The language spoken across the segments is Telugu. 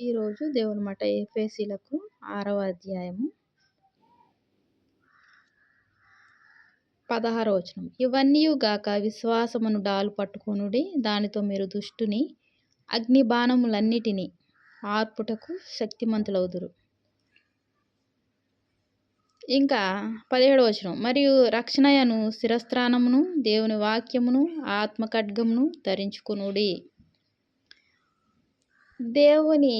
ఈరోజు దేవుని మాట ఏపీసీలకు ఆరవ అధ్యాయము. పదహార వచనం. ఇవన్నీ గాక విశ్వాసమును డాలు పట్టుకొనుడి దానితో మీరు దుష్టుని అగ్ని బాణములన్నిటినీ ఆర్పుటకు శక్తిమంతులవుదురు. ఇంకా పదిహేడు వచనం. మరియు రక్షణయను శిరస్త్రానమును దేవుని వాక్యమును ఆత్మకడ్గమును ధరించుకునుడి. దేవుని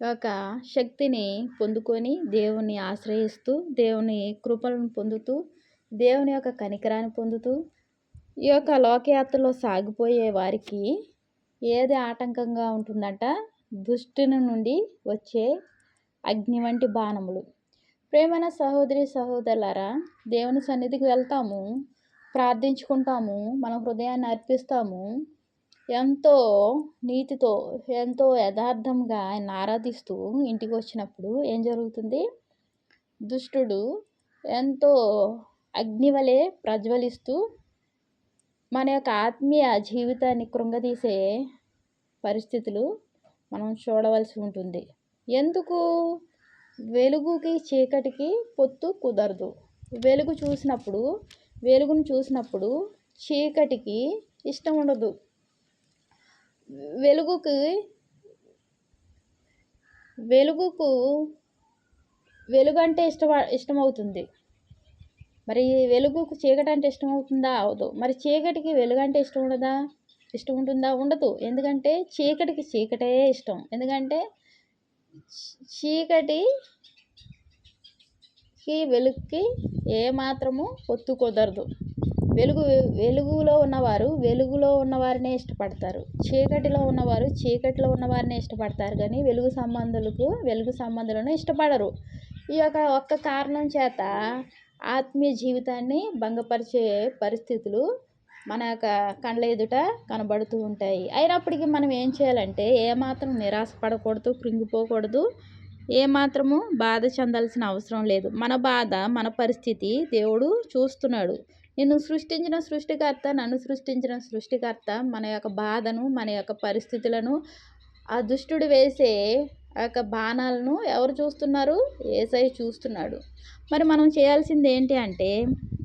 యొక్క శక్తిని పొందుకొని దేవుని ఆశ్రయిస్తూ దేవుని కృపలను పొందుతూ దేవుని యొక్క కనికరాన్ని పొందుతూ ఈ యొక్క లోకయాత్రలో సాగిపోయే వారికి ఏది ఆటంకంగా ఉంటుందంట? దుష్టుని నుండి వచ్చే అగ్ని వంటి బాణములు. ప్రేమైన సహోదరి సహోదరులారా దేవుని సన్నిధికి వెళ్తాము ప్రార్థించుకుంటాము మన హృదయాన్ని అర్పిస్తాము ఎంతో నీతితో ఎంతో యథార్థంగా ఆయన ఆరాధిస్తూ ఇంటికి వచ్చినప్పుడు ఏం జరుగుతుంది? దుష్టుడు ఎంతో అగ్నివలే ప్రజ్వలిస్తూ మన యొక్క ఆత్మీయ జీవితాన్ని కృంగదీసే పరిస్థితులు మనం చూడవలసి ఉంటుంది. ఎందుకు? వెలుగుకి చీకటికి పొత్తు కుదరదు. వెలుగు చూసినప్పుడు వెలుగును చూసినప్పుడు చీకటికి ఇష్టం ఉండదు వెలుగుకి వెలుగుకు వెలుగు అంటే ఇష్టం ఇష్టమవుతుంది. మరి వెలుగుకు చీకటి అంటే ఇష్టం అవుతుందా అవదు. మరి చీకటికి వెలుగు అంటే ఇష్టం ఉండదా? ఇష్టం ఉంటుందా? ఉండదు. ఎందుకంటే చీకటికి చీకటే ఇష్టం. ఎందుకంటే చీకటికి వెలుగుకి ఏమాత్రము పొత్తు కుదరదు. వెలుగు వెలుగులో ఉన్నవారు వెలుగులో ఉన్నవారినే ఇష్టపడతారు. చీకటిలో ఉన్నవారు చీకటిలో ఉన్నవారినే ఇష్టపడతారు కానీ వెలుగు సంబంధులకు వెలుగు సంబంధులను ఇష్టపడరు. ఈ యొక్క ఒక్క కారణం చేత ఆత్మీయ జీవితాన్ని భంగపరిచే పరిస్థితులు మన యొక్క కళ్ళ ఎదుట కనబడుతూ ఉంటాయి. అయినప్పటికీ మనం ఏం చేయాలంటే ఏమాత్రం నిరాశపడకూడదు కృంగిపోకూడదు. ఏమాత్రము బాధ చెందాల్సిన అవసరం లేదు. మన బాధ మన పరిస్థితి దేవుడు చూస్తున్నాడు. నిన్ను సృష్టించిన సృష్టికర్త నన్ను సృష్టించిన సృష్టికర్త మన యొక్క బాధను మన యొక్క పరిస్థితులను ఆ దుష్టుడు వేసే ఆ యొక్క బాణాలను ఎవరు చూస్తున్నారు? ఏసై చూస్తున్నాడు. మరి మనం చేయాల్సింది ఏంటి అంటే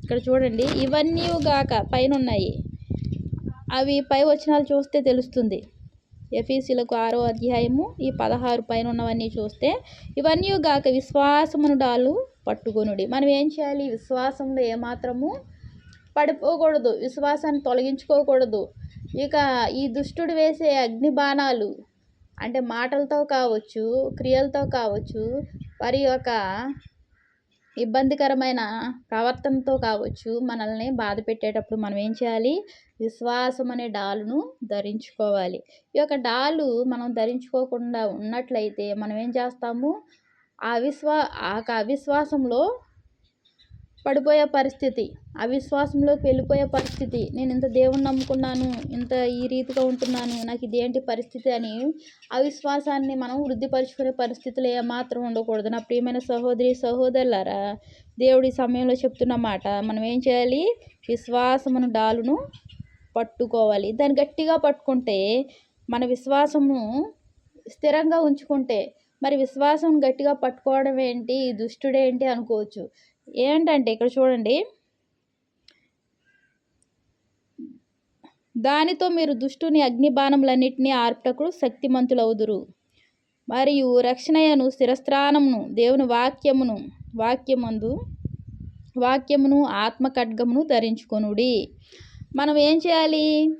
ఇక్కడ చూడండి ఇవన్నీ గాక పైన ఉన్నాయి అవి పై వచనాలు చూస్తే తెలుస్తుంది. ఎఫీసీలకు ఆరో అధ్యాయము ఈ పదహారు పైన ఉన్నవన్నీ చూస్తే ఇవన్నీ గాక విశ్వాసమును డాలు పట్టుకొనుడి. మనం ఏం చేయాలి? విశ్వాసంలో ఏమాత్రము పడిపోకూడదు విశ్వాసాన్ని తొలగించుకోకూడదు. ఇక ఈ దుష్టుడు వేసే అగ్ని బాణాలు అంటే మాటలతో కావచ్చు క్రియలతో కావచ్చు వారి యొక్క ఇబ్బందికరమైన ప్రవర్తనతో కావచ్చు మనల్ని బాధ పెట్టేటప్పుడు మనం ఏం చేయాలి? విశ్వాసం అనే డాలును ధరించుకోవాలి. ఈ యొక్క డాలు మనం ధరించుకోకుండా ఉన్నట్లయితే మనం ఏం చేస్తాము? ఆ విశ్వా ఆ అవిశ్వాసంలో పడిపోయే పరిస్థితి అవిశ్వాసంలోకి వెళ్ళిపోయే పరిస్థితి. నేను ఇంత దేవుణ్ణి నమ్ముకున్నాను ఇంత ఈ రీతిగా ఉంటున్నాను నాకు ఇదేంటి పరిస్థితి అని అవిశ్వాసాన్ని మనం వృద్ధిపరుచుకునే పరిస్థితులు ఏమాత్రం ఉండకూడదు. నా ప్రియమైన సహోదరి సహోదరులారా దేవుడి సమయంలో చెప్తున్న మాట మనం ఏం చేయాలి? విశ్వాసమును డాలును పట్టుకోవాలి. దాన్ని గట్టిగా పట్టుకుంటే మన విశ్వాసము స్థిరంగా ఉంచుకుంటే మరి విశ్వాసం గట్టిగా పట్టుకోవడం ఏంటి? దుష్టుడేంటి అనుకోవచ్చు. ఏంటంటే ఇక్కడ చూడండి. దానితో మీరు దుష్టుని అగ్ని బాణములన్నింటినీ ఆర్పుటకు శక్తిమంతులవుదురు. మరియు రక్షణయను స్థిరస్త్రానమును దేవుని వాక్యమును వాక్యమందు వాక్యమును ఆత్మ ఖడ్గమును ధరించుకొనుడి. మనం ఏం చేయాలి?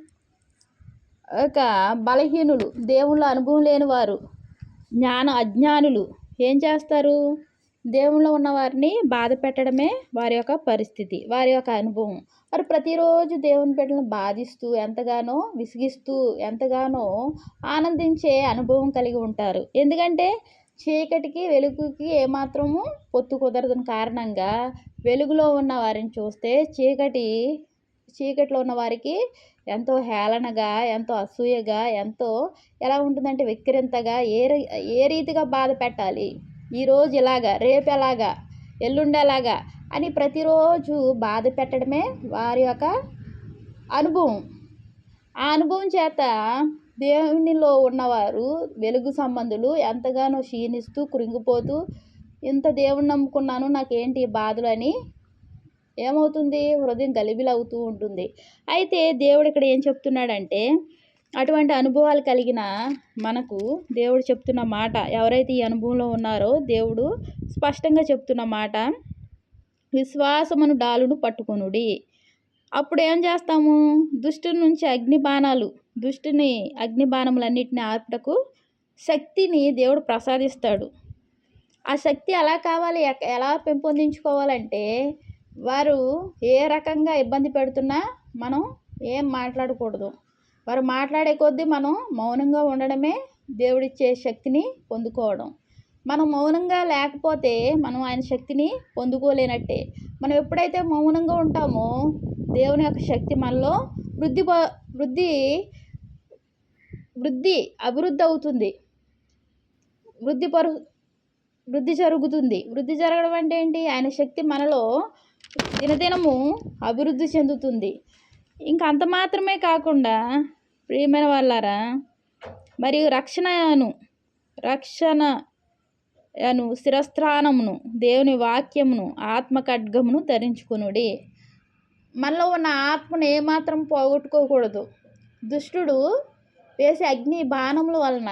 ఒక బలహీనులు దేవుళ్ళ అనుభవం లేని వారు జ్ఞాన అజ్ఞానులు ఏం చేస్తారు? దేవుళ్ళు ఉన్న వారిని బాధ పెట్టడమే వారి యొక్క పరిస్థితి వారి యొక్క అనుభవం. వారు ప్రతిరోజు దేవుని బిడ్డలను బాధిస్తూ ఎంతగానో విసిగిస్తూ ఎంతగానో ఆనందించే అనుభవం కలిగి ఉంటారు. ఎందుకంటే చీకటికి వెలుగుకి ఏమాత్రము పొత్తు కుదరదని కారణంగా వెలుగులో ఉన్న వారిని చూస్తే చీకటి చీకటిలో ఉన్న వారికి ఎంతో హేళనగా ఎంతో అసూయగా ఎంతో ఎలా ఉంటుందంటే వెక్కిరింతగా ఏ ఏ రీతిగా బాధ పెట్టాలి. ఈరోజు ఇలాగా రేపు ఎలాగా ఎల్లుండి ఎలాగా అని ప్రతిరోజు బాధ పెట్టడమే వారి యొక్క అనుభవం. ఆ అనుభవం చేత దేవునిలో ఉన్నవారు వెలుగు సంబంధులు ఎంతగానో క్షీణిస్తూ కృంగిపోతూ ఇంత దేవుని నమ్ముకున్నాను నాకేంటి బాధలు అని ఏమవుతుంది? హృదయం గలిబిలవుతూ ఉంటుంది. అయితే దేవుడు ఇక్కడ ఏం చెప్తున్నాడంటే అటువంటి అనుభవాలు కలిగిన మనకు దేవుడు చెప్తున్న మాట ఎవరైతే ఈ అనుభవంలో ఉన్నారో దేవుడు స్పష్టంగా చెప్తున్న మాట విశ్వాసమును డాలును పట్టుకొనుడి. అప్పుడు ఏం చేస్తాము? దుష్టుని నుంచి అగ్ని బాణాలు దుష్టుని అగ్ని బాణములన్నిటిని ఆర్పుటకు శక్తిని దేవుడు ప్రసాదిస్తాడు. ఆ శక్తి ఎలా కావాలి? ఎలా పెంపొందించుకోవాలంటే వారు ఏ రకంగా ఇబ్బంది పెడుతున్నా మనం ఏం మాట్లాడకూడదు. వారు మాట్లాడే కొద్దీ మనం మౌనంగా ఉండడమే దేవుడిచ్చే శక్తిని పొందుకోవడం. మనం మౌనంగా లేకపోతే మనం ఆయన శక్తిని పొందుకోలేనట్టే. మనం ఎప్పుడైతే మౌనంగా ఉంటామో దేవుని యొక్క శక్తి మనలో వృద్ధి ప- వృద్ధి వృద్ధి అభివృద్ధి అవుతుంది. వృద్ధి పరు వృద్ధి జరుగుతుంది. వృద్ధి జరగడం అంటే ఏంటి? ఆయన శక్తి మనలో దినదినము అభివృద్ధి చెందుతుంది. ఇంకా అంత మాత్రమే కాకుండా ప్రియమైన వాళ్ళారా? మరియు రక్షణను రక్షణ అను శిరస్థానమును దేవుని వాక్యమును ఆత్మ ఖడ్గమును ధరించుకునుడి. మనలో ఉన్న ఆత్మను ఏమాత్రం పోగొట్టుకోకూడదు. దుష్టుడు వేసే అగ్ని బాణముల వలన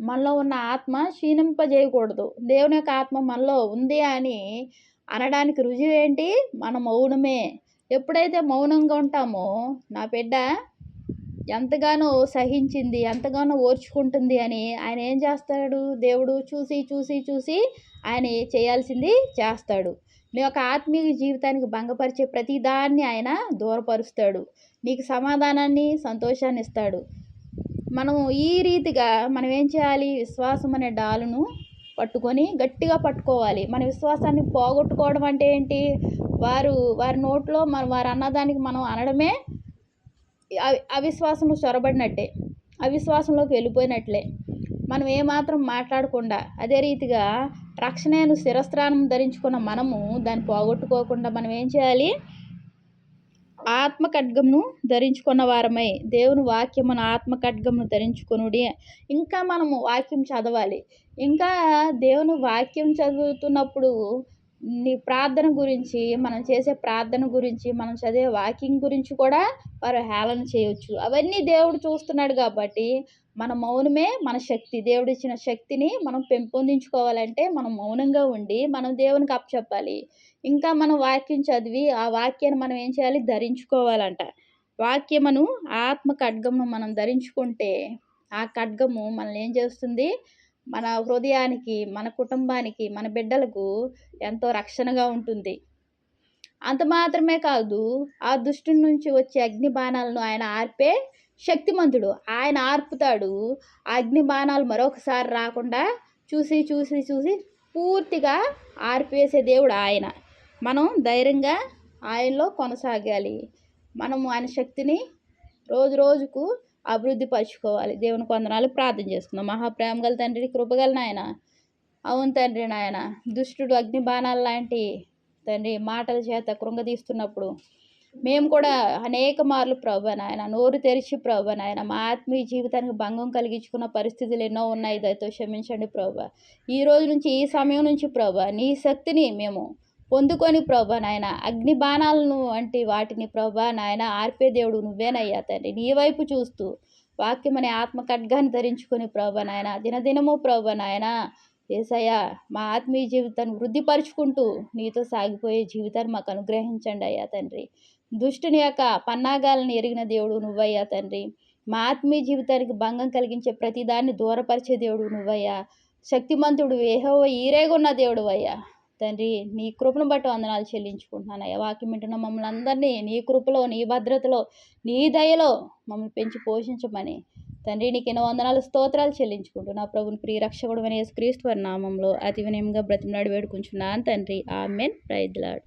మనలో ఉన్న ఆత్మ క్షీణింపజేయకూడదు. దేవుని యొక్క ఆత్మ మనలో ఉంది అని అనడానికి రుజువు ఏంటి మన మౌనమే. ఎప్పుడైతే మౌనంగా ఉంటామో నా బిడ్డ ఎంతగానో సహించింది ఎంతగానో ఓర్చుకుంటుంది అని ఆయన ఏం చేస్తాడు? దేవుడు చూసి చూసి చూసి ఆయన చేయాల్సింది చేస్తాడు. నీ యొక్క ఆత్మీయ జీవితానికి భంగపరిచే ప్రతిదాన్ని ఆయన దూరపరుస్తాడు. నీకు సమాధానాన్ని సంతోషాన్ని ఇస్తాడు. మనం ఈ రీతిగా మనం ఏం చేయాలి? విశ్వాసం అనే డాలును పట్టుకొని గట్టిగా పట్టుకోవాలి. మన విశ్వాసాన్ని పోగొట్టుకోవడం అంటే ఏంటి? వారు వారి నోట్లో మన వారు అన్నదానికి మనం అనడమే అవి అవిశ్వాసము చొరబడినట్టే. అవిశ్వాసంలోకి వెళ్ళిపోయినట్లే. మనం ఏమాత్రం మాట్లాడకుండా అదే రీతిగా రక్షణను శిరస్త్రాణం ధరించుకున్న మనము దాన్ని పోగొట్టుకోకుండా మనం ఏం చేయాలి? ఆత్మ ఖడ్గమును ధరించుకున్న వారమై దేవుని వాక్యమును ఆత్మ ఖడ్గమును ఇంకా మనము వాక్యం చదవాలి. ఇంకా దేవుని వాక్యం చదువుతున్నప్పుడు నీ ప్రార్థన గురించి మనం చేసే ప్రార్థన గురించి మనం చదివే వాకింగ్ గురించి కూడా వారు హేళన చేయొచ్చు. అవన్నీ దేవుడు చూస్తున్నాడు కాబట్టి మన మౌనమే మన శక్తి. దేవుడు ఇచ్చిన శక్తిని మనం పెంపొందించుకోవాలంటే మనం మౌనంగా ఉండి మనం దేవునికి అప్పచెప్పాలి. ఇంకా మనం వాక్యం చదివి ఆ వాక్యాన్ని మనం ఏం చేయాలి? ధరించుకోవాలంట. వాక్యమును ఆత్మ ఖడ్గమును మనం ధరించుకుంటే ఆ ఖడ్గము మనల్ని ఏం చేస్తుంది? మన హృదయానికి మన కుటుంబానికి మన బిడ్డలకు ఎంతో రక్షణగా ఉంటుంది. అంత మాత్రమే కాదు ఆ దుష్టుని నుంచి వచ్చే అగ్ని బాణాలను ఆయన ఆర్పే శక్తిమంతుడు. ఆయన ఆర్పుతాడు. ఆ అగ్ని బాణాలు మరొకసారి రాకుండా చూసి చూసి చూసి పూర్తిగా ఆర్పేసే దేవుడు ఆయన. మనం ధైర్యంగా ఆయనలో కొనసాగాలి. మనము ఆయన శక్తిని రోజు రోజుకు అభివృద్ధి పరుచుకోవాలి. దేవుని కొందనాలు ప్రార్థన చేసుకుందాం. మహాప్రేమ గల తండ్రి కృపగల నాయన. అవును తండ్రి నాయన. దుష్టుడు అగ్ని బాణాలు లాంటి తండ్రి మాటల చేత కృంగదీస్తున్నప్పుడు మేము కూడా అనేక మార్లు ప్రభు నాయన నోరు తెరిచి ప్రభు నాయన మా ఆత్మీయ జీవితానికి భంగం కలిగించుకున్న పరిస్థితులు ఎన్నో ఉన్నాయి. దయతో క్షమించండి ప్రభు. ఈ రోజు నుంచి ఈ సమయం నుంచి ప్రభు నీ శక్తిని మేము పొందుకొని ప్రభా నాయన అగ్ని బాణాలను వంటి వాటిని ప్రభా నాయన ఆర్పే దేవుడు నువ్వేనయ్యా తండ్రి. నీ వైపు చూస్తూ వాక్యం అనే ఆత్మ ఖడ్గాన్ని ధరించుకొని ప్రభా నాయన దినదినము ప్రభా నాయన ఏసయ్యా మా ఆత్మీయ జీవితాన్ని వృద్ధిపరుచుకుంటూ నీతో సాగిపోయే జీవితాన్ని మాకు అనుగ్రహించండి అయ్యా తండ్రి. దుష్టుని యొక్క పన్నాగాలను ఎరిగిన దేవుడు నువ్వయ్యా తండ్రి. మా ఆత్మీయ జీవితానికి భంగం కలిగించే ప్రతిదాన్ని దూరపరిచే దేవుడు నువ్వయ్యా. శక్తిమంతుడు ఏహో ఈరేగున్న దేవుడు అయ్యా. తండ్రి నీ కృపను బట్టి వందనాలు చెల్లించుకుంటున్నాను అయ్యా వాక్యం వింటున్న మమ్మల్ని అందరినీ నీ కృపలో నీ భద్రతలో నీ దయలో మమ్మల్ని పెంచి పోషించమని. తండ్రి నీకు ఎన్నో వందనాలు స్తోత్రాలు చెల్లించుకుంటూ నా ప్రభుని ప్రియ రక్షకుడు అనే క్రీస్తు వారి నామంలో అతి వినయంగా బ్రతిమలాడి వేడుకుంటున్నాను తండ్రి. ఆమెన్. ప్రైజ్లాడు